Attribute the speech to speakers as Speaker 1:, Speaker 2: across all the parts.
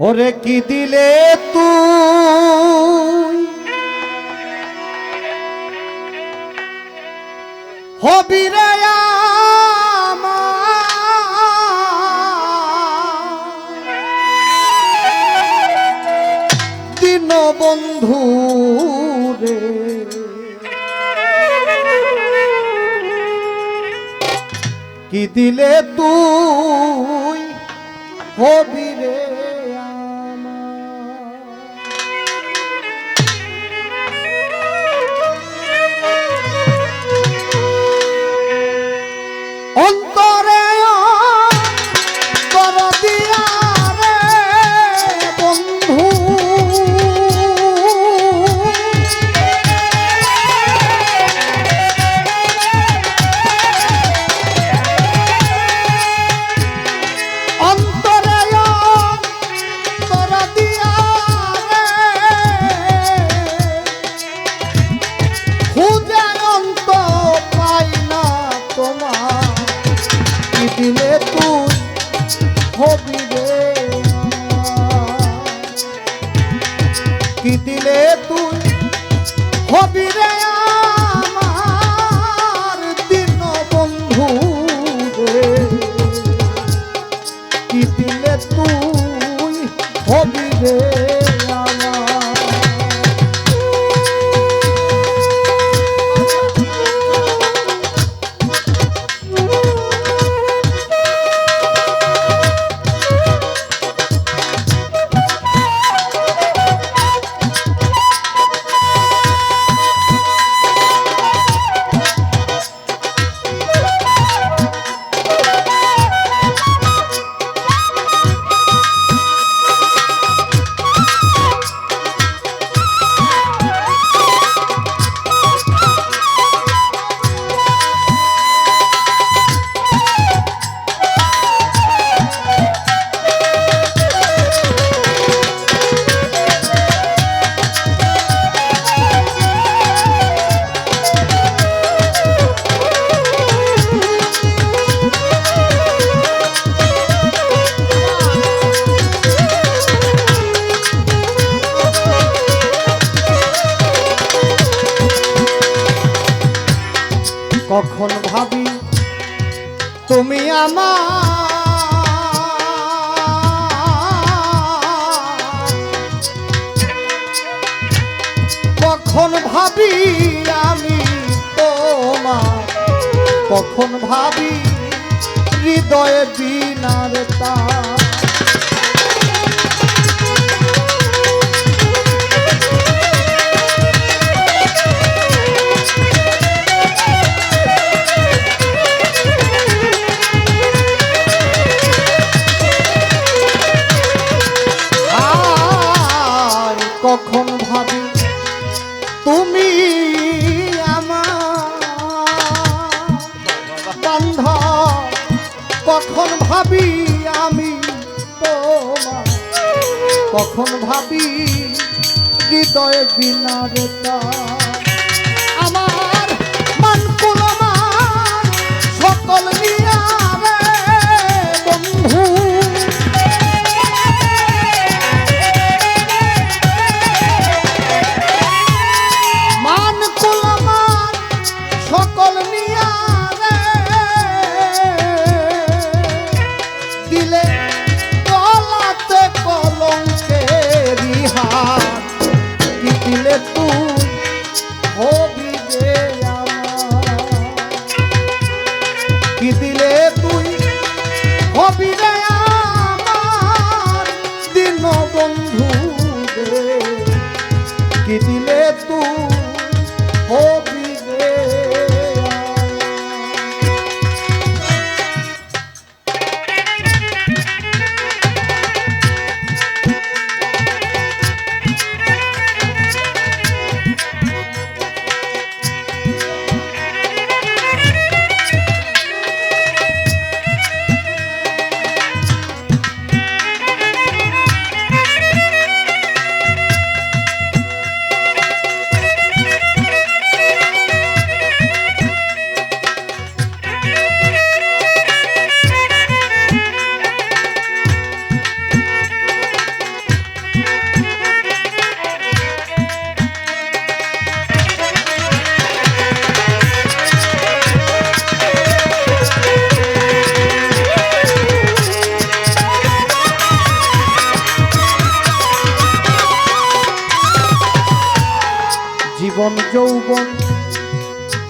Speaker 1: ওরে কি দিলে তুই? হবি দিন বন্ধু রে। কি দিলে তুই? হবি কখন ভাবি আমি তোমা কখন ভাবি হৃদয়ে বিনার তার কখন ভাবি হৃদয় বিনা তা দিলে তুই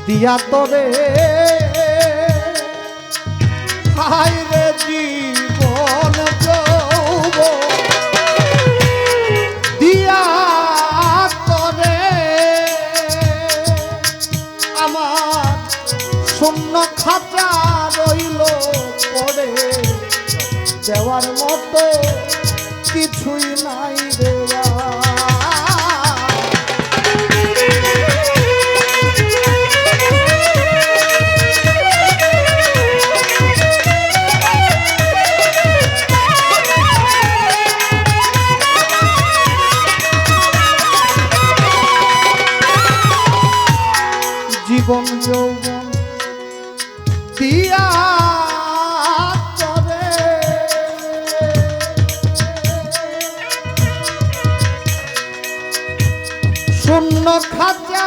Speaker 1: দিয়া তরে হায় রে জীবন দিয়া তরে আমার শূন্য রইল পড়ে দেওয়ার মতো কিছুই নাই দেওয়া খাজা